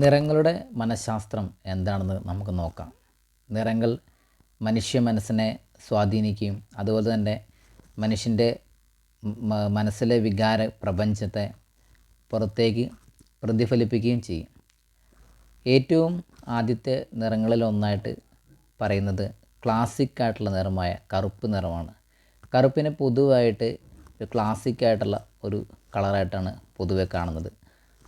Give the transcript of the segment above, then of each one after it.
നിറങ്ങളുടെ മനഃശാസ്ത്രം എന്താണെന്ന് നമുക്ക് നോക്കാം. നിറങ്ങൾ മനുഷ്യ മനസ്സിനെ സ്വാധീനിക്കുകയും അതുപോലെ തന്നെ മനുഷ്യന്റെ മനസ്സിലെ വികാര പ്രപഞ്ചത്തെ പുറത്തേക്ക് പ്രതിഫലിപ്പിക്കുകയും ചെയ്യും. ഏറ്റവും ആദ്യത്തെ നിറങ്ങളിൽ ഒന്നായിട്ട് പറയുന്നത് ക്ലാസിക് ആയിട്ടുള്ള നിറമായ കറുപ്പ് നിറമാണ്. കറുപ്പിനെ പൊതുവായിട്ട് ഒരു ക്ലാസിക് ആയിട്ടുള്ള ഒരു കളറായിട്ടാണ് പൊതുവെ കാണുന്നത്.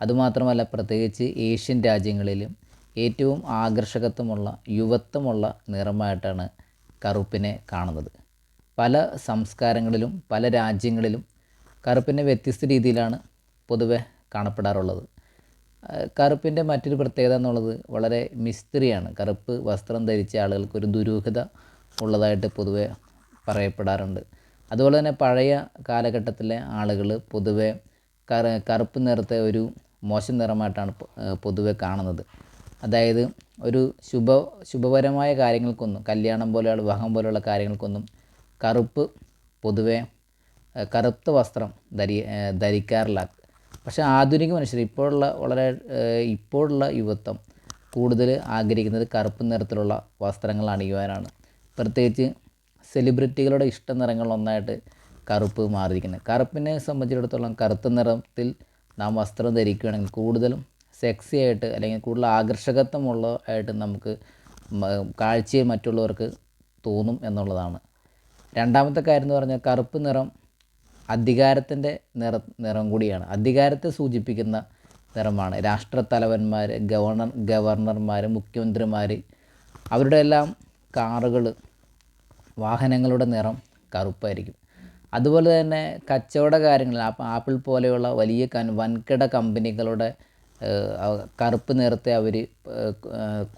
അതുമാത്രമല്ല പ്രത്യേകിച്ച് ഏഷ്യൻ രാജ്യങ്ങളിലും ഏറ്റവും ആകർഷകത്വമുള്ള യുവത്വമുള്ള നിറമായിട്ടാണ് കറുപ്പിനെ കാണുന്നത്. പല സംസ്കാരങ്ങളിലും പല രാജ്യങ്ങളിലും കറുപ്പിനെ വ്യത്യസ്ത രീതിയിലാണ് പൊതുവെ കാണപ്പെടാറുള്ളത്. കറുപ്പിന്റെ മറ്റൊരു പ്രത്യേകത എന്നുള്ളത് വളരെ മിസ്ത്രിയാണ്. കറുപ്പ് വസ്ത്രം ധരിച്ച ആളുകൾക്ക് ഒരു ദുരൂഹത ഉള്ളതായിട്ട് പൊതുവെ പറയപ്പെടാറുണ്ട്. അതുപോലെ തന്നെ പഴയ കാലഘട്ടത്തിലെ ആളുകൾ പൊതുവെ കറുപ്പ് നിറത്തെ ഒരു മോശം നിറമായിട്ടാണ് പൊതുവെ കാണുന്നത്. അതായത് ഒരു ശുഭ ശുഭപരമായ കാര്യങ്ങൾക്കൊന്നും കല്യാണം പോലെയുള്ള വിവാഹം പോലെയുള്ള കാര്യങ്ങൾക്കൊന്നും കറുപ്പ് പൊതുവെ കറുത്ത വസ്ത്രം ധരി ധരിക്കാറില്ല. പക്ഷേ ആധുനിക മനുഷ്യർ ഇപ്പോഴുള്ള വളരെ ഇപ്പോഴുള്ള യുവത്വം കൂടുതൽ ആഗ്രഹിക്കുന്നത് കറുപ്പ് നിറത്തിലുള്ള വസ്ത്രങ്ങൾ അണിയുവാനാണ് പ്രത്യേകിച്ച് സെലിബ്രിറ്റികളുടെ ഇഷ്ട നിറങ്ങളൊന്നായിട്ട് കറുപ്പ് മാറിയിരിക്കുന്നത്. കറുപ്പിനെ സംബന്ധിച്ചിടത്തോളം കറുത്ത നിറത്തിൽ നാം വസ്ത്രം ധരിക്കുകയാണെങ്കിൽ കൂടുതലും സെക്സി ആയിട്ട് അല്ലെങ്കിൽ കൂടുതൽ ആകർഷകത്വമുള്ള ആയിട്ട് നമുക്ക് കാഴ്ചയെ മറ്റുള്ളവർക്ക് തോന്നും എന്നുള്ളതാണ്. രണ്ടാമത്തെ കാര്യം എന്ന് പറഞ്ഞാൽ കറുപ്പ് നിറം അധികാരത്തിന്റെ നിറ നിറം കൂടിയാണ്. അധികാരത്തെ സൂചിപ്പിക്കുന്ന നിറമാണ്. രാഷ്ട്രത്തലവന്മാർ ഗവർണർ ഗവർണർമാർ മുഖ്യമന്ത്രിമാർ അവരുടെ എല്ലാം കാറുകൾ വാഹനങ്ങളുടെ നിറം കറുപ്പായിരിക്കും. അതുപോലെ തന്നെ കച്ചവട കാര്യങ്ങളിൽ ആപ്പ് ആപ്പിൾ പോലെയുള്ള വലിയ വൻകിട കമ്പനികളുടെ കറുപ്പ് നിറത്തെ അവർ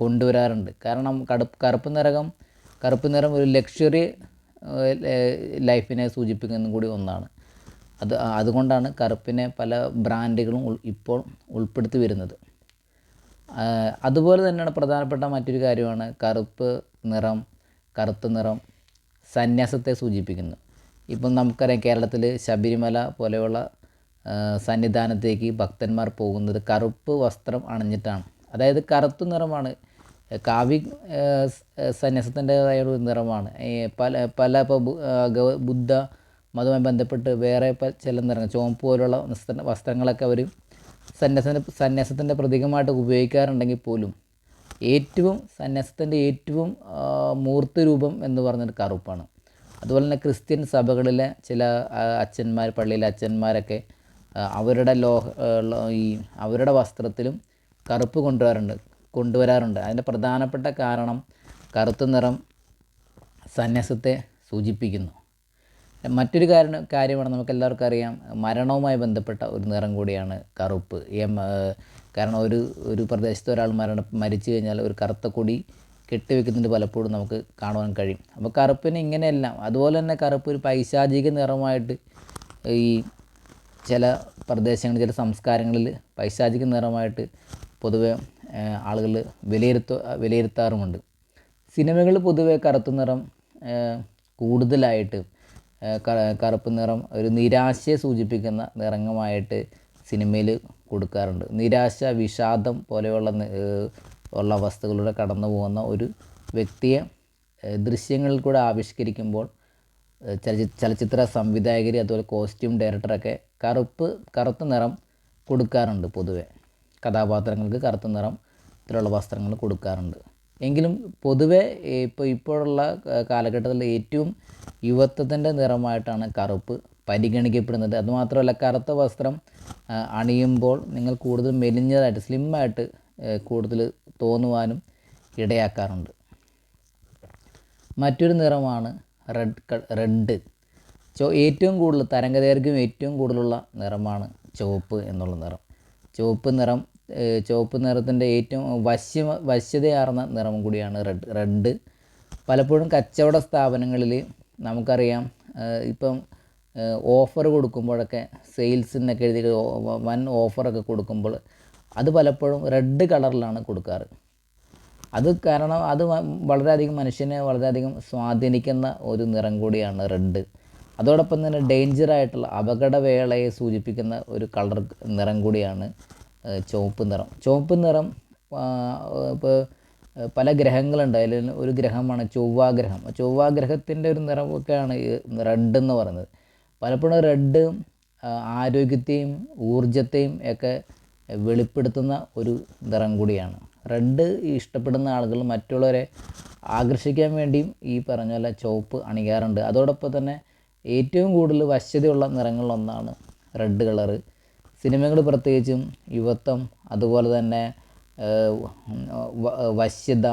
കൊണ്ടുവരാറുണ്ട്. കാരണം കടുപ്പ് കറുപ്പ് നിറകം കറുപ്പ് നിറം ഒരു ലക്ഷറി ലൈഫിനെ സൂചിപ്പിക്കുന്ന കൂടി ഒന്നാണ്. അത് അതുകൊണ്ടാണ് കറുപ്പിനെ പല ബ്രാൻഡുകളും ഇപ്പോൾ ഉൾപ്പെടുത്തി വരുന്നത്. അതുപോലെ തന്നെയാണ് പ്രധാനപ്പെട്ട മറ്റൊരു കാര്യമാണ് കറുപ്പ് നിറം കറുത്ത നിറം സന്യാസത്തെ സൂചിപ്പിക്കുന്നു ഇപ്പം നമുക്കറിയാം കേരളത്തിൽ ശബരിമല പോലെയുള്ള സന്നിധാനത്തേക്ക് ഭക്തന്മാർ പോകുന്നത് കറുപ്പ് വസ്ത്രം അണിഞ്ഞിട്ടാണ്. അതായത് കറുത്ത നിറമാണ്. കാവി സന്യാസത്തിന്റെതായ ഒരു നിറമാണ്. പല പല ഇപ്പോൾ ബുദ്ധ മതവുമായി ബന്ധപ്പെട്ട് വേറെ ചില നിറങ്ങൾ ചുവപ്പ് പോലുള്ള വസ്ത്ര വസ്ത്രങ്ങളൊക്കെ അവർ സന്യാസത്തിന്റെ സന്യാസത്തിന്റെ പ്രതീകമായിട്ട് ഉപയോഗിക്കാറുണ്ടെങ്കിൽ പോലും ഏറ്റവും സന്യാസത്തിന്റെ ഏറ്റവും മൂർത്ത രൂപം എന്ന് പറഞ്ഞൊരു കറുപ്പാണ്. അതുപോലെ തന്നെ ക്രിസ്ത്യൻ സഭകളിലെ ചില അച്ഛന്മാർ പള്ളിയിലെ അച്ഛന്മാരൊക്കെ അവരുടെ ലോഹ ഈ അവരുടെ വസ്ത്രത്തിലും കറുപ്പ് കൊണ്ടുവരാറുണ്ട് കൊണ്ടുവരാറുണ്ട്. അതിന്റെ പ്രധാനപ്പെട്ട കാരണം കറുത്ത നിറം സന്യാസത്തെ സൂചിപ്പിക്കുന്നു. മറ്റൊരു കാരണം കാര്യമാണ് നമുക്ക് എല്ലാവർക്കും അറിയാം മരണവുമായി ബന്ധപ്പെട്ട ഒരു നിറം കൂടിയാണ് കറുപ്പ്. കാരണം ഒരു ഒരു പ്രദേശത്ത് ഒരാൾ മരണ മരിച്ചു കഴിഞ്ഞാൽ ഒരു കറുത്ത കൊടി കെട്ടിവെക്കുന്നുണ്ട് പലപ്പോഴും നമുക്ക് കാണുവാൻ കഴിയും. അപ്പോൾ കറുപ്പിന് ഇങ്ങനെയെല്ലാം. അതുപോലെ തന്നെ കറുപ്പ് ഒരു പൈശാചിക നിറമായിട്ട് ഈ ചില പ്രദേശങ്ങളിൽ ചില സംസ്കാരങ്ങളിൽ പൈശാചിക നിറമായിട്ട് പൊതുവെ ആളുകൾ വിലയിരുത്ത വിലയിരുത്താറുമുണ്ട്. സിനിമകളിൽ പൊതുവെ കറുത്ത നിറം കൂടുതലായിട്ട് കറുപ്പ് നിറം ഒരു നിരാശയെ സൂചിപ്പിക്കുന്ന നിറങ്ങമായിട്ട് സിനിമയിൽ കൊടുക്കാറുണ്ട്. നിരാശ വിഷാദം പോലെയുള്ള ഉള്ള അവസ്ഥകളിലൂടെ കടന്നു പോകുന്ന ഒരു വ്യക്തിയെ ദൃശ്യങ്ങളിൽ കൂടെ ആവിഷ്കരിക്കുമ്പോൾ ചലച്ചി ചലച്ചിത്ര സംവിധായകർ അതുപോലെ കോസ്റ്റ്യൂം ഡയറക്ടറൊക്കെ കറുപ്പ് കറുത്ത നിറം കൊടുക്കാറുണ്ട് പൊതുവെ. കഥാപാത്രങ്ങൾക്ക് കറുത്ത നിറം നിറത്തിലുള്ള വസ്ത്രങ്ങൾ കൊടുക്കാറുണ്ട്. എങ്കിലും പൊതുവെ ഇപ്പോൾ ഇപ്പോഴുള്ള കാലഘട്ടത്തിൽ ഏറ്റവും യുവത്വത്തിന്റെ നിറമായിട്ടാണ് കറുപ്പ് പരിഗണിക്കപ്പെടുന്നത്. അതുമാത്രമല്ല കറുത്ത വസ്ത്രം അണിയുമ്പോൾ നിങ്ങൾ കൂടുതൽ മെലിഞ്ഞതായിട്ട് സ്ലിമ്മായിട്ട് കൂടുതൽ തോന്നുവാനും ഇടയാക്കാറുണ്ട്. മറ്റൊരു നിറമാണ് റെഡ് റെഡ്. ചോ ഏറ്റവും കൂടുതൽ തരംഗദൈർഘ്യം ഏറ്റവും കൂടുതലുള്ള നിറമാണ് ചുവപ്പ് എന്നുള്ള നിറം. ചുവപ്പ് നിറം ചുവപ്പ് നിറത്തിന്റെ ഏറ്റവും വശ്യ വശ്യതയാർന്ന നിറം കൂടിയാണ് റെഡ് റെഡ്. പലപ്പോഴും കച്ചവട സ്ഥാപനങ്ങളിൽ നമുക്കറിയാം ഇപ്പം ഓഫർ കൊടുക്കുമ്പോഴൊക്കെ സെയിൽസിനൊക്കെ എഴുതി ഓ- വൻ ഓഫറൊക്കെ കൊടുക്കുമ്പോൾ അത് പലപ്പോഴും റെഡ് കളറിലാണ് കൊടുക്കാറ്. അത് കാരണം അത് വളരെയധികം മനുഷ്യനെ വളരെയധികം സ്വാധീനിക്കുന്ന ഒരു നിറം കൂടിയാണ് റെഡ് അതോടൊപ്പം തന്നെ ഡേഞ്ചർ ആയിട്ടുള്ള അപകടവേളയെ സൂചിപ്പിക്കുന്ന ഒരു കളർ നിറം കൂടിയാണ് ചുവപ്പ് നിറം. ചുവപ്പ് നിറം ഇപ്പോൾ പല ഗ്രഹങ്ങളുണ്ട്. അതിൽ ഒരു ഗ്രഹമാണ് ചൊവ്വാഗ്രഹം. ചൊവ്വാഗ്രഹത്തിന്റെ ഒരു നിറമൊക്കെയാണ് ഈ റെഡ് എന്ന് പറയുന്നത്. പലപ്പോഴും റെഡ് ആരോഗ്യത്തെയും ഊർജത്തെയും ഒക്കെ വെളിപ്പെടുത്തുന്ന ഒരു നിറം കൂടിയാണ്. റെഡ് ഇഷ്ടപ്പെടുന്ന ആളുകൾ മറ്റുള്ളവരെ ആകർഷിക്കാൻ വേണ്ടിയും ഈ പറഞ്ഞ പോലെ ചുവപ്പ് അണിയാറുണ്ട്. അതോടൊപ്പം തന്നെ ഏറ്റവും കൂടുതൽ വശ്യതയുള്ള നിറങ്ങളിലൊന്നാണ് റെഡ് കളറ്. സിനിമകൾ പ്രത്യേകിച്ചും യുവത്വം അതുപോലെ തന്നെ വശ്യത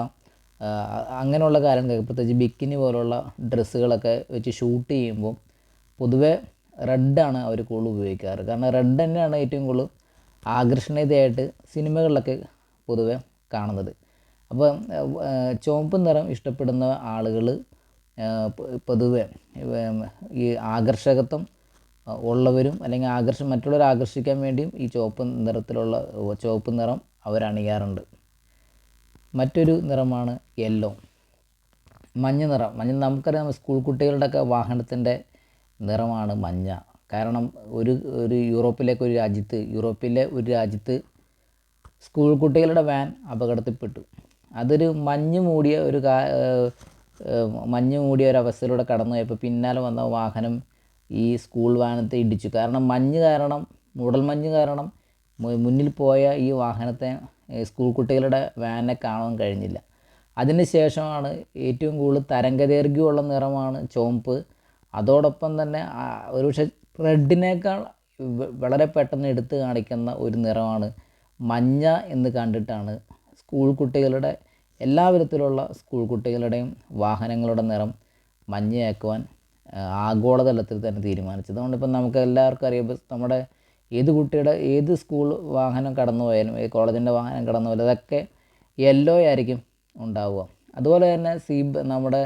അങ്ങനെയുള്ള കാര്യങ്ങളൊക്കെ പ്രത്യേകിച്ച് ബിക്കിനി പോലുള്ള ഡ്രസ്സുകളൊക്കെ വെച്ച് ഷൂട്ട് ചെയ്യുമ്പോൾ പൊതുവെ റെഡാണ് അവർ കൂടുതൽ ഉപയോഗിക്കാറ്. കാരണം റെഡ് തന്നെയാണ് ഏറ്റവും കൂടുതൽ ആകർഷണീയതയായിട്ട് സിനിമകളിലൊക്കെ പൊതുവെ കാണുന്നത്. അപ്പോൾ ചുവപ്പ് നിറം ഇഷ്ടപ്പെടുന്ന ആളുകൾ പൊതുവെ ഈ ആകർഷകത്വം ഉള്ളവരും അല്ലെങ്കിൽ ആകർഷ മറ്റുള്ളവരെ ആകർഷിക്കാൻ വേണ്ടിയും ഈ ചുവപ്പ് നിറത്തിലുള്ള ചുവപ്പ് നിറം അവരണിയാറുണ്ട്. മറ്റൊരു നിറമാണ് യെല്ലോ. മഞ്ഞ നിറം. മഞ്ഞ നമുക്കറിയാം സ്കൂൾ കുട്ടികളുടെയൊക്കെ വാഹനത്തിന്റെ നിറമാണ് മഞ്ഞ. കാരണം ഒരു ഒരു യൂറോപ്പിലേക്ക് ഒരു രാജ്യത്ത് യൂറോപ്പിലെ ഒരു രാജ്യത്ത് സ്കൂൾ കുട്ടികളുടെ വാൻ അപകടത്തിൽപ്പെട്ടു. അതൊരു മഞ്ഞ് മൂടിയ ഒരു കാ മഞ്ഞ് മൂടിയ ഒരു അവസ്ഥയിലൂടെ കടന്നു പോയപ്പോൾ പിന്നാലെ വന്ന വാഹനം ഈ സ്കൂൾ വാഹനത്തെ ഇടിച്ചു. കാരണം മഞ്ഞ് കാരണം മൂടൽമഞ്ഞ് കാരണം മുന്നിൽ പോയ ഈ വാഹനത്തെ സ്കൂൾ കുട്ടികളുടെ വാനെ കാണാൻ കഴിഞ്ഞില്ല. അതിന് ശേഷമാണ് ഏറ്റവും കൂടുതൽ തരംഗദൈർഘ്യമുള്ള നിറമാണ് ചുവപ്പ്. അതോടൊപ്പം തന്നെ ഒരുപക്ഷെ റെഡിനേക്കാൾ വളരെ പെട്ടെന്ന് എടുത്തു കാണിക്കുന്ന ഒരു നിറമാണ് മഞ്ഞ എന്ന് കണ്ടിട്ടാണ് സ്കൂൾ കുട്ടികളുടെ എല്ലാ വിധത്തിലുള്ള സ്കൂൾ കുട്ടികളുടെയും വാഹനങ്ങളുടെ നിറം മഞ്ഞയാക്കുവാൻ ആഗോളതലത്തിൽ തന്നെ തീരുമാനിച്ചത്. അതുകൊണ്ടിപ്പോൾ നമുക്ക് എല്ലാവർക്കും അറിയാം നമ്മുടെ ഏത് കുട്ടിയുടെ ഏത് സ്കൂൾ വാഹനം കടന്നു പോയാലും ഏത് കോളേജിന്റെ വാഹനം കടന്നു പോയാലും അതൊക്കെ യെല്ലോ ആയിരിക്കും ഉണ്ടാവുക. അതുപോലെ തന്നെ സീബ് നമ്മുടെ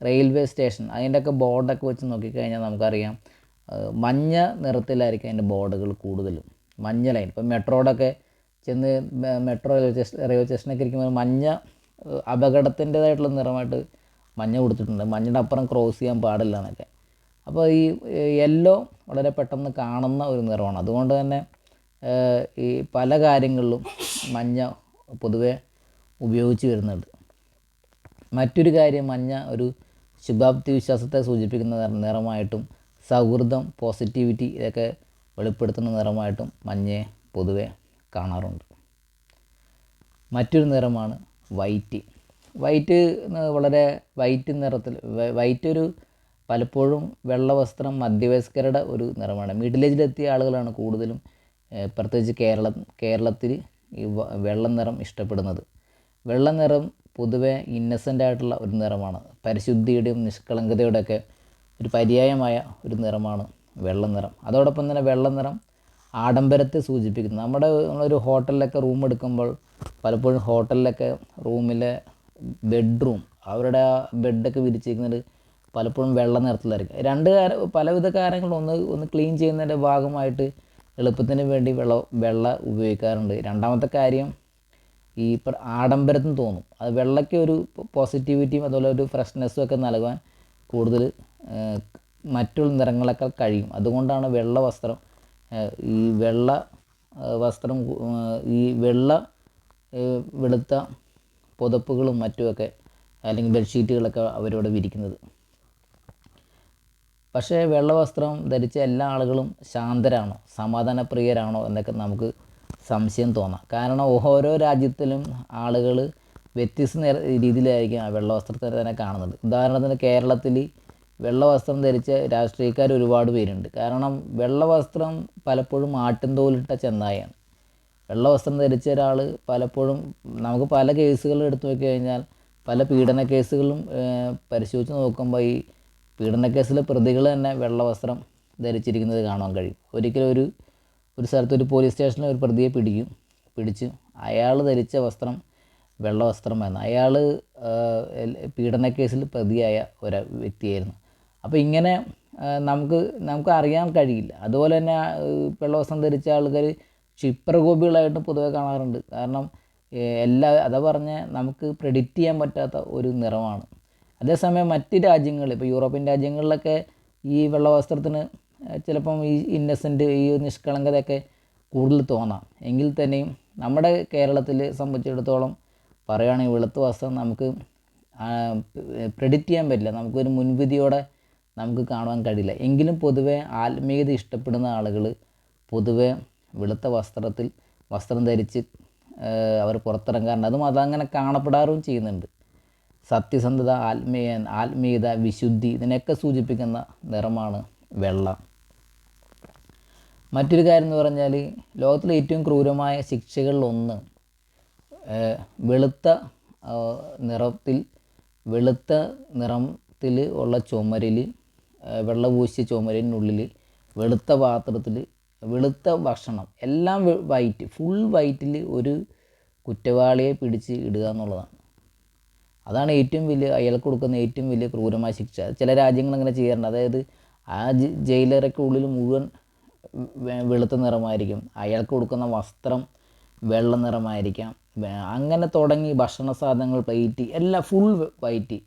റെയിൽവേ സ്റ്റേഷൻ അതിന്റെയൊക്കെ ബോർഡൊക്കെ വെച്ച് നോക്കിക്കഴിഞ്ഞാൽ നമുക്കറിയാം മഞ്ഞ നിറത്തിലായിരിക്കും അതിന്റെ ബോർഡുകൾ കൂടുതലും. മഞ്ഞ ലൈൻ. ഇപ്പോൾ മെട്രോയുടെയൊക്കെ ചെന്ന് മെട്രോ റെയിൽവേ സ്റ്റേഷൻ റെയിൽവേ സ്റ്റേഷനൊക്കെ ഇരിക്കുമ്പോൾ മഞ്ഞ അപകടത്തിന്റെതായിട്ടുള്ള നിറമായിട്ട് മഞ്ഞ കൊടുത്തിട്ടുണ്ട്. മഞ്ഞയുടെ അപ്പുറം ക്രോസ് ചെയ്യാൻ പാടില്ല എന്നൊക്കെ. അപ്പോൾ ഈ യെല്ലോ വളരെ പെട്ടെന്ന് കാണുന്ന ഒരു നിറമാണ്. അതുകൊണ്ട് തന്നെ ഈ പല കാര്യങ്ങളിലും മഞ്ഞ പൊതുവെ ഉപയോഗിച്ച് വരുന്നുണ്ട്. മറ്റൊരു കാര്യം മഞ്ഞ ഒരു ശുഭാപ്തി വിശ്വാസത്തെ സൂചിപ്പിക്കുന്ന നിറമായിട്ടും സൗഹൃദം പോസിറ്റിവിറ്റി ഇതൊക്കെ വെളിപ്പെടുത്തുന്ന നിറമായിട്ടും മഞ്ഞയെ പൊതുവെ കാണാറുണ്ട്. മറ്റൊരു നിറമാണ് വൈറ്റ് വൈറ്റ് വളരെ വൈറ്റ് നിറത്തിൽ വൈറ്റ് ഒരു പലപ്പോഴും വെള്ള വസ്ത്രം മധ്യവയസ്കരുടെ ഒരു നിറമാണ്. മിഡിൽ ഏജിലെത്തിയ ആളുകളാണ് കൂടുതലും പ്രത്യേകിച്ച് കേരള കേരളത്തിൽ ഈ വെള്ളം നിറം ഇഷ്ടപ്പെടുന്നത്. വെള്ള നിറം പൊതുവെ ഇന്നസെന്റ് ആയിട്ടുള്ള ഒരു നിറമാണ്. പരിശുദ്ധിയുടെയും നിഷ്കളങ്കതയുടെയൊക്കെ ഒരു പര്യായമായ ഒരു നിറമാണ് വെള്ള നിറം. അതോടൊപ്പം തന്നെ വെള്ള നിറം ആഡംബരത്തെ സൂചിപ്പിക്കുന്നു. നമ്മുടെ നമ്മളൊരു ഹോട്ടലിലൊക്കെ റൂം എടുക്കുമ്പോൾ പലപ്പോഴും ഹോട്ടലിലൊക്കെ റൂമിലെ ബെഡ്റൂം അവരുടെ ആ ബെഡൊക്കെ വിരിച്ചിരിക്കുന്നത് പലപ്പോഴും വെള്ള നിറത്തിലായിരിക്കും. രണ്ട് കാര പലവിധ കാര്യങ്ങളും ഒന്ന് ഒന്ന് ക്ലീൻ ചെയ്യുന്നതിന്റെ ഭാഗമായിട്ട് എളുപ്പത്തിന് വേണ്ടി വെള്ള വെള്ള ഉപയോഗിക്കാറുണ്ട്. രണ്ടാമത്തെ കാര്യം ഈ ആഡംബരത്തിന് തോന്നും. അത് വെള്ളയ്ക്ക് ഒരു പോസിറ്റിവിറ്റിയും അതുപോലെ ഒരു ഫ്രഷ്നെസ്സും ഒക്കെ നൽകാൻ കൂടുതൽ ഏഹ്, മറ്റുള്ള നിറങ്ങളെക്കാൾ കഴിയും. അതുകൊണ്ടാണ് വെള്ള വസ്ത്രം ഈ വെള്ള വസ്ത്രം ഈ വെള്ള വെളുത്ത പുതപ്പുകളും മറ്റുമൊക്കെ അല്ലെങ്കിൽ ബെഡ്ഷീറ്റുകളൊക്കെ അവരവിടെ വിരിക്കുന്നത്. പക്ഷേ വെള്ള വസ്ത്രം ധരിച്ച എല്ലാ ആളുകളും ശാന്തരാണോ സമാധാനപ്രിയരാണോ എന്നൊക്കെ നമുക്ക് സംശയം തോന്നാം. കാരണം ഓരോ രാജ്യത്തിലും ആളുകൾ വ്യത്യസ്ത രീതിയിലായിരിക്കും ആ വെള്ള വസ്ത്രത്തെ തന്നെ കാണുന്നത്. ഉദാഹരണത്തിന് കേരളത്തിൽ വെള്ള വസ്ത്രം ധരിച്ച രാഷ്ട്രീയക്കാർ ഒരുപാട് പേരുണ്ട്. കാരണം വെള്ള വസ്ത്രം പലപ്പോഴും ആട്ടിൻതോലിട്ട ചെന്നായാണ്. വെള്ള വസ്ത്രം ധരിച്ച ഒരാൾ പലപ്പോഴും നമുക്ക് പല കേസുകൾ എടുത്തു നോക്കി കഴിഞ്ഞാൽ പല പീഡന കേസുകളും പരിശോധിച്ച് നോക്കുമ്പോൾ ഈ പീഡന കേസിലെ പ്രതികൾ തന്നെ വെള്ള വസ്ത്രം ധരിച്ചിരിക്കുന്നത് കാണാൻ കഴിയും. ഒരിക്കലും ഒരു ഒരു സ്ഥലത്ത് ഒരു പോലീസ് സ്റ്റേഷനിൽ ഒരു പ്രതിയെ പിടിക്കും. പിടിച്ച് അയാൾ ധരിച്ച വസ്ത്രം വെള്ള വസ്ത്രമായിരുന്നു അയാൾ പീഡന കേസിൽ പ്രതിയായ ഒരു വ്യക്തിയായിരുന്നു. അപ്പോൾ ഇങ്ങനെ നമുക്ക് നമുക്ക് അറിയാൻ കഴിയില്ല. അതുപോലെ തന്നെ ആ, വെള്ള വസ്ത്രം ധരിച്ച ആൾക്കാർ ക്ഷിപ്രകോപികളായിട്ട് പൊതുവെ കാണാറുണ്ട്. കാരണം എല്ലാ അതാ പറഞ്ഞ നമുക്ക് പ്രെഡിക്റ്റ് ചെയ്യാൻ പറ്റാത്ത ഒരു നിറമാണ്. അതേസമയം മറ്റ് രാജ്യങ്ങൾ ഇപ്പോൾ യൂറോപ്യൻ രാജ്യങ്ങളിലൊക്കെ ഈ വെള്ളവസ്ത്രത്തിന് ചിലപ്പം ഈ ഇന്നസെന്റ് ഈ നിഷ്കളങ്കതയൊക്കെ കൂടുതൽ തോന്നാം. എങ്കിൽ തന്നെയും നമ്മുടെ കേരളത്തിൽ സംബന്ധിച്ചിടത്തോളം പറയുകയാണെങ്കിൽ വെളുത്ത വസ്ത്രം നമുക്ക് പ്രെഡിക്റ്റ് ചെയ്യാൻ പറ്റില്ല. നമുക്കൊരു മുൻവിധിയോടെ നമുക്ക് കാണുവാൻ കഴിയില്ല. എങ്കിലും പൊതുവെ ആത്മീയത ഇഷ്ടപ്പെടുന്ന ആളുകൾ പൊതുവെ വെളുത്ത വസ്ത്രത്തിൽ വസ്ത്രം ധരിച്ച് അവർ പുറത്തിറങ്ങാറുണ്ട്. അതും അതങ്ങനെ കാണപ്പെടാറും ചെയ്യുന്നുണ്ട്. സത്യസന്ധത ആത്മീയ ആത്മീയത വിശുദ്ധി ഇതിനെയൊക്കെ സൂചിപ്പിക്കുന്ന നിറമാണ് വെള്ള. മറ്റൊരു കാര്യം എന്ന് പറഞ്ഞാൽ ലോകത്തിലെ ഏറ്റവും ക്രൂരമായ ശിക്ഷകളിലൊന്ന് വെളുത്ത നിറത്തിൽ വെളുത്ത നിറത്തിൽ ഉള്ള ചുമരിൽ വെള്ള പൂശിയ ചുമരിനുള്ളിൽ വെളുത്ത പാത്രത്തിൽ വെളുത്ത ഭക്ഷണം എല്ലാം വൈറ്റ് ഫുൾ വൈറ്റിൽ ഒരു കുറ്റവാളിയെ പിടിച്ച് ഇടുക എന്നുള്ളതാണ്. അതാണ് ഏറ്റവും വലിയ അയാൾക്ക് കൊടുക്കുന്ന ഏറ്റവും വലിയ ക്രൂരമായ ശിക്ഷ. ചില രാജ്യങ്ങൾ അങ്ങനെ ചെയ്യാറുണ്ട്. അതായത് ആ ജയിലറൊക്കെ ഉള്ളിൽ മുഴുവൻ വെളുത്ത നിറമായിരിക്കും. അയാൾക്ക് കൊടുക്കുന്ന വസ്ത്രം വെള്ള നിറമായിരിക്കാം. അങ്ങനെ തുടങ്ങി ഭക്ഷണ സാധനങ്ങൾ പ്ലേറ്റ് എല്ലാം ഫുൾ വൈറ്റ്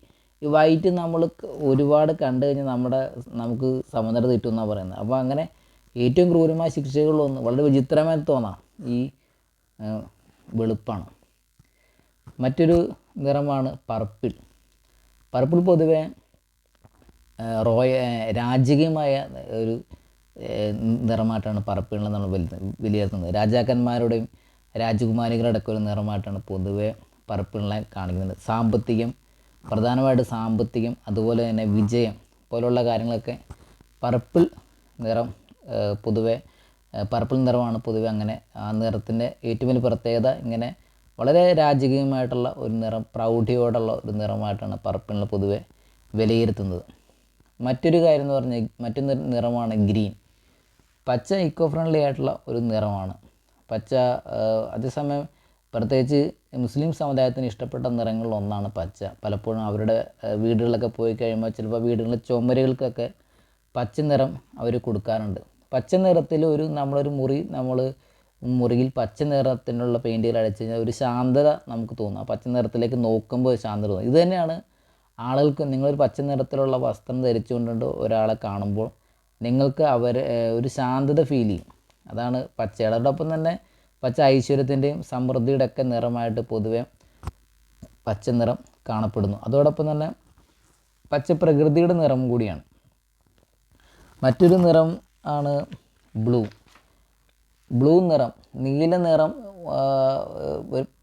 ഈ വൈറ്റ് നമ്മൾ ഒരുപാട് കണ്ടു കഴിഞ്ഞാൽ നമ്മുടെ നമുക്ക് സമനില തെറ്റുമെന്നാണ് പറയുന്നത്. അപ്പോൾ അങ്ങനെ ഏറ്റവും ക്രൂരമായ ശിക്ഷകളിലൊന്ന് വളരെ വിചിത്രമായി തോന്നാം. ഈ വെളുപ്പാണ്. മറ്റൊരു നിറമാണ് പർപ്പിൾ. പർപ്പിൾ പൊതുവെ റോയ രാജകീയമായ ഒരു നിറമായിട്ടാണ് പർപ്പിളിനെ നമ്മൾ വിലയിരുത്തുന്നത്. രാജാക്കന്മാരുടെയും രാജകുമാരികളുടെ ഒക്കെ ഒരു നിറമായിട്ടാണ് പൊതുവെ പർപ്പിളിനെ കാണിക്കുന്നത്. സാമ്പത്തികം പ്രധാനമായിട്ട് സാമ്പത്തികം അതുപോലെ തന്നെ വിജയം പോലുള്ള കാര്യങ്ങളൊക്കെ പർപ്പിൾ നിറം പൊതുവെ പർപ്പിൾ നിറമാണ് പൊതുവെ അങ്ങനെ ആ നിറത്തിന്റെ ഏറ്റവും വലിയ പ്രത്യേകത. ഇങ്ങനെ വളരെ രാജകീയമായിട്ടുള്ള ഒരു നിറം പ്രൗഢിയോടുള്ള ഒരു നിറമായിട്ടാണ് പർപ്പിളിനെ പൊതുവെ വിലയിരുത്തുന്നത്. മറ്റൊരു കാര്യം എന്ന് പറഞ്ഞാൽ മറ്റൊരു നിറമാണ് ഗ്രീൻ. പച്ച ഇക്കോ ഫ്രണ്ട്ലി ആയിട്ടുള്ള ഒരു നിറമാണ്. പച്ച അതേസമയം പ്രത്യേകിച്ച് മുസ്ലിം സമുദായത്തിന് ഇഷ്ടപ്പെട്ട നിറങ്ങളിൽ ഒന്നാണ് പച്ച. പലപ്പോഴും അവരുടെ വീടുകളിലൊക്കെ പോയി കഴിയുമ്പോൾ ചിലപ്പോൾ വീടുകളിലെ ചുമരുകൾക്കൊക്കെ പച്ച നിറം അവർ കൊടുക്കാറുണ്ട്. പച്ച നിറത്തിൽ ഒരു നമ്മളൊരു മുറി നമ്മൾ മുറിയിൽ പച്ച നിറത്തിനുള്ള പെയിന്റുകൾ അടിച്ചു കഴിഞ്ഞാൽ ഒരു ശാന്തത നമുക്ക് തോന്നും. ആ പച്ച നിറത്തിലേക്ക് നോക്കുമ്പോൾ ശാന്തത തോന്നും. ഇത് തന്നെയാണ് ആളുകൾക്ക് നിങ്ങളൊരു പച്ച നിറത്തിലുള്ള വസ്ത്രം ധരിച്ചുകൊണ്ടുണ്ട് ഒരാളെ കാണുമ്പോൾ നിങ്ങൾക്ക് അവർ ഒരു ശാന്തത ഫീൽ ചെയ്യും. അതാണ് പച്ചയുടെ ഒപ്പം തന്നെ പച്ച ഐശ്വര്യത്തിന്റെയും സമൃദ്ധിയുടെ ഒക്കെ നിറമായിട്ട് പൊതുവെ പച്ച നിറം കാണപ്പെടുന്നു. അതോടൊപ്പം തന്നെ പച്ച പ്രകൃതിയുടെ നിറം കൂടിയാണ്. മറ്റൊരു നിറം ആണ് ബ്ലൂ. ബ്ലൂ നിറം നീല നിറം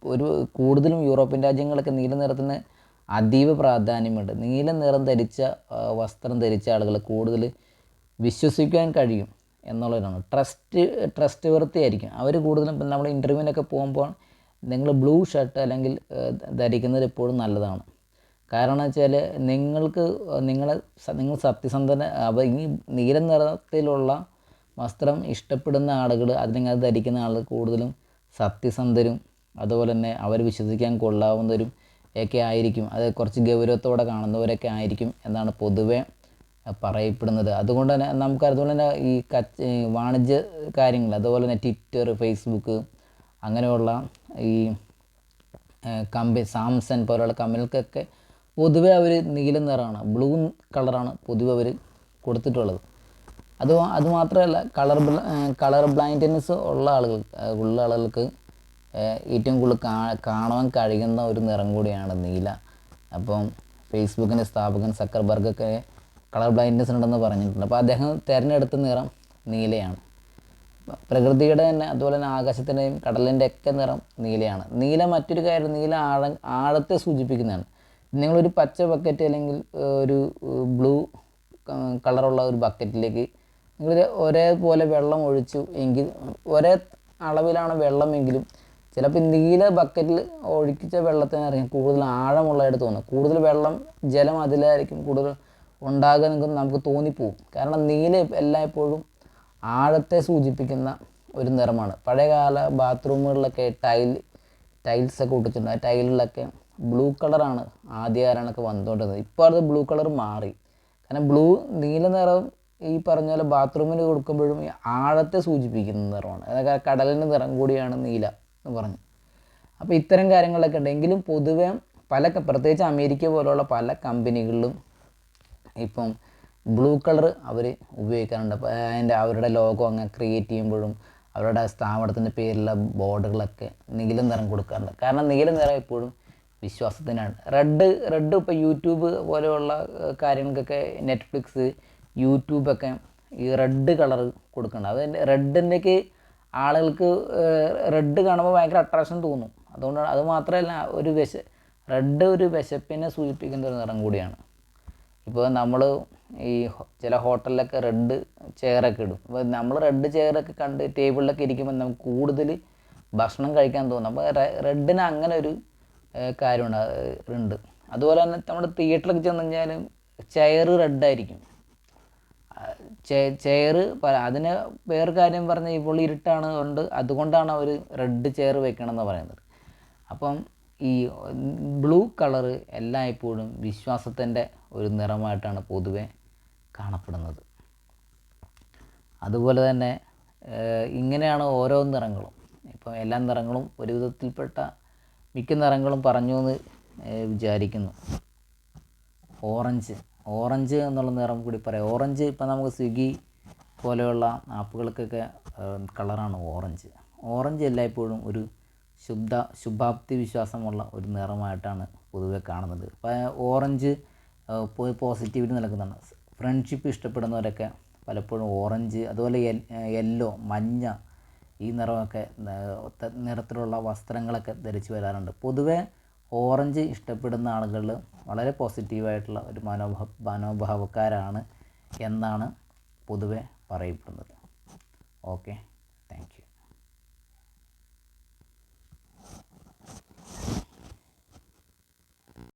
ഒരു- കൂടുതലും യൂറോപ്യൻ രാജ്യങ്ങളൊക്കെ നീല നിറത്തിന് അതീവ പ്രാധാന്യമുണ്ട്. നീല നിറം ധരിച്ച വസ്ത്രം ധരിച്ച ആളുകൾ കൂടുതൽ വിശ്വസിക്കാൻ കഴിയും. എന്നുള്ളതാണ് ട്രസ്റ്റ് ട്രസ്റ്റ് വൃത്തിയായിരിക്കും അവർ കൂടുതലും ഇപ്പം നമ്മൾ ഇന്റർവ്യൂവിനൊക്കെ പോകുമ്പോൾ നിങ്ങൾ ബ്ലൂ ഷർട്ട് അല്ലെങ്കിൽ ധരിക്കുന്നത് എപ്പോഴും നല്ലതാണ്. കാരണം വെച്ചാൽ നിങ്ങൾക്ക് നിങ്ങളെ നിങ്ങൾ സത്യസന്ധന അപ്പോൾ ഈ നീല നിറത്തിലുള്ള വസ്ത്രം ഇഷ്ടപ്പെടുന്ന ആളുകൾ അതിനെ അത് ധരിക്കുന്ന ആളുകൾ കൂടുതലും സത്യസന്ധരും അതുപോലെ തന്നെ അവർ വിശ്വസിക്കാൻ കൊള്ളാവുന്നവരും ഒക്കെ ആയിരിക്കും. അത് കുറച്ച് ഗൗരവത്തോടെ കാണുന്നവരൊക്കെ ആയിരിക്കും എന്നാണ് പൊതുവെ പറയപ്പെടുന്നത്. അതുകൊണ്ട് തന്നെ നമുക്ക് അതുപോലെ തന്നെ ഈ കച്ച വാണിജ്യ കാര്യങ്ങൾ അതുപോലെ തന്നെ ട്വിറ്റർ ഫേസ്ബുക്ക് അങ്ങനെയുള്ള ഈ കമ്പനി സാംസങ് പോലെയുള്ള കമ്പനികൾക്കൊക്കെ പൊതുവെ അവർ നീല നിറമാണ് ബ്ലൂ കളറാണ് പൊതുവെ അവർ കൊടുത്തിട്ടുള്ളത്. അത് അതുമാത്രമല്ല അത് മാത്രമല്ല കളർ കളർ ബ്ലൈൻഡ്നെസ് ഉള്ള ആളുകൾ ഉള്ള ആളുകൾക്ക് ഏറ്റവും കൂടുതൽ കാണാൻ കഴിയുന്ന ഒരു നിറം കൂടിയാണ് നീല. അപ്പം ഫേസ്ബുക്കിന്റെ സ്ഥാപകൻ സക്കർബർഗൊക്കെ കളർ ബ്ലൈൻഡ്നെസ് ഉണ്ടെന്ന് പറഞ്ഞിട്ടുണ്ട്. അപ്പോൾ അദ്ദേഹം തിരഞ്ഞെടുത്ത നിറം നീലയാണ്. പ്രകൃതിയുടെ തന്നെ അതുപോലെ തന്നെ ആകാശത്തിന്റെയും കടലിന്റെ ഒക്കെ നിറം നീലയാണ്. നീല മറ്റൊരു കാര്യം നീല ആഴ ആഴത്തെ സൂചിപ്പിക്കുന്നതാണ്. നിങ്ങളൊരു പച്ച ബക്കറ്റ് അല്ലെങ്കിൽ ഒരു ബ്ലൂ കളറുള്ള ഒരു ബക്കറ്റിലേക്ക് നിങ്ങൾ ഒരേപോലെ വെള്ളം ഒഴിച്ചു എങ്കിൽ ഒരേ അളവിലാണ് വെള്ളമെങ്കിലും ചിലപ്പോൾ നീല ബക്കറ്റിൽ ഒഴിച്ച വെള്ളത്തിനറിയാം കൂടുതൽ ആഴമുള്ളതായിട്ട് തോന്നും കൂടുതൽ വെള്ളം ജലം അതിലായിരിക്കും കൂടുതൽ നിങ്ങൾക്ക് നമുക്ക് തോന്നിപ്പോവും കാരണം നീല എല്ലായ്പ്പോഴും ആഴത്തെ സൂചിപ്പിക്കുന്ന ഒരു നിറമാണ്. പഴയകാല ബാത്റൂമുകളിലൊക്കെ ടൈൽ ടൈൽസൊക്കെ ഒട്ടിച്ചിട്ടുണ്ട്. ആ ടൈലിലൊക്കെ ബ്ലൂ കളറാണ് ആദ്യകാലൊക്കെ വന്നുകൊണ്ടിരുന്നത്. ഇപ്പോൾ അത് ബ്ലൂ കളർ മാറി. കാരണം ബ്ലൂ നീല നിറം ഈ പറഞ്ഞ പോലെ ബാത്റൂമിന് കൊടുക്കുമ്പോഴും ആഴത്തെ സൂചിപ്പിക്കുന്ന നിറമാണ്. അതൊക്കെ കടലിന്റെ നിറം കൂടിയാണ് നീല എന്ന് പറഞ്ഞു. അപ്പോൾ ഇത്തരം കാര്യങ്ങളൊക്കെ ഉണ്ട്. എങ്കിലും പൊതുവെ പല പ്രത്യേകിച്ച് അമേരിക്ക പോലുള്ള പല കമ്പനികളിലും ഇപ്പം ബ്ലൂ കളർ അവർ ഉപയോഗിക്കാറുണ്ട്. അതിന്റെ അവരുടെ ലോഗോ അങ്ങനെ ക്രിയേറ്റ് ചെയ്യുമ്പോഴും അവരുടെ സ്ഥാപനത്തിന്റെ പേരിലുള്ള ബോർഡുകളൊക്കെ നീല നിറം കൊടുക്കാറുണ്ട്. കാരണം നീല നിറം എപ്പോഴും വിശ്വാസത്തിനാണ്. റെഡ് റെഡ് ഇപ്പോൾ യൂട്യൂബ് പോലെയുള്ള കാര്യങ്ങൾക്കൊക്കെ നെറ്റ്ഫ്ലിക്സ് യൂട്യൂബൊക്കെ ഈ റെഡ് കളർ കൊടുക്കുന്നുണ്ട് അത് റെഡിന്റെക്ക് ആളുകൾക്ക് റെഡ് കാണുമ്പോൾ ഭയങ്കര അട്രാക്ഷൻ തോന്നും. അതുകൊണ്ടാണ് അത് മാത്രമല്ല ഒരു വിശ റെഡ് ഒരു വിശപ്പിനെ സൂചിപ്പിക്കുന്ന ഒരു നിറം കൂടിയാണ്. ഇപ്പോൾ നമ്മൾ ഈ ചില ഹോട്ടലിലൊക്കെ റെഡ് ചെയറൊക്കെ ഇടും. അപ്പോൾ നമ്മൾ റെഡ് ചെയറൊക്കെ കണ്ട് ടേബിളിലൊക്കെ ഇരിക്കുമ്പോൾ നമുക്ക് കൂടുതൽ ഭക്ഷണം കഴിക്കാൻ തോന്നും. അപ്പോൾ റെഡിന് അങ്ങനെ ഒരു കാര്യമാണ് ഉണ്ട് അതുപോലെ തന്നെ നമ്മുടെ തിയേറ്ററിലൊക്കെ ചെന്ന് കഴിഞ്ഞാലും ചെയർ റെഡായിരിക്കും. ചെയർ അതിന് വേറെ കാര്യം പറഞ്ഞാൽ ഇപ്പോൾ ഇരുട്ടാണ് കൊണ്ട് അതുകൊണ്ടാണ് അവർ റെഡ് ചെയർ വെക്കണമെന്ന് പറയുന്നത്. അപ്പം ഈ ബ്ലൂ കളറ് എല്ലായ്പ്പോഴും വിശ്വാസത്തിന്റെ ഒരു നിറമായിട്ടാണ് പൊതുവെ കാണപ്പെടുന്നത്. അതുപോലെ തന്നെ ഇങ്ങനെയാണ് ഓരോ നിറങ്ങളും. ഇപ്പം എല്ലാ നിറങ്ങളും ഒരു വിധത്തിൽപ്പെട്ട മിക്ക നിറങ്ങളും പറഞ്ഞു എന്ന് വിചാരിക്കുന്നു. ഓറഞ്ച് ഓറഞ്ച് എന്നുള്ള നിറം കൂടി പറയാം. ഓറഞ്ച് ഇപ്പം നമുക്ക് സ്വിഗ്ഗി പോലെയുള്ള ആപ്പുകൾക്കൊക്കെ കളറാണ് ഓറഞ്ച്. ഓറഞ്ച് എല്ലായ്പ്പോഴും ഒരു ശുദ്ധ ശുഭാപ്തി വിശ്വാസമുള്ള ഒരു നിറമായിട്ടാണ് പൊതുവെ കാണുന്നത്. ഓറഞ്ച് പോസിറ്റീവിറ്റി നൽകുന്നതാണ് ഫ്രണ്ട്ഷിപ്പ് ഇഷ്ടപ്പെടുന്നവരൊക്കെ പലപ്പോഴും ഓറഞ്ച് അതുപോലെ യെല്ലോ മഞ്ഞ ഈ നിറമൊക്കെ നിറത്തിലുള്ള വസ്ത്രങ്ങളൊക്കെ ധരിച്ചു വരാറുണ്ട്. പൊതുവെ ഓറഞ്ച് ഇഷ്ടപ്പെടുന്ന ആളുകൾ വളരെ പോസിറ്റീവായിട്ടുള്ള ഒരു മനോഭാവ മനോഭാവക്കാരാണ് എന്നാണ് പൊതുവെ പറയപ്പെടുന്നത്. ഓക്കെ.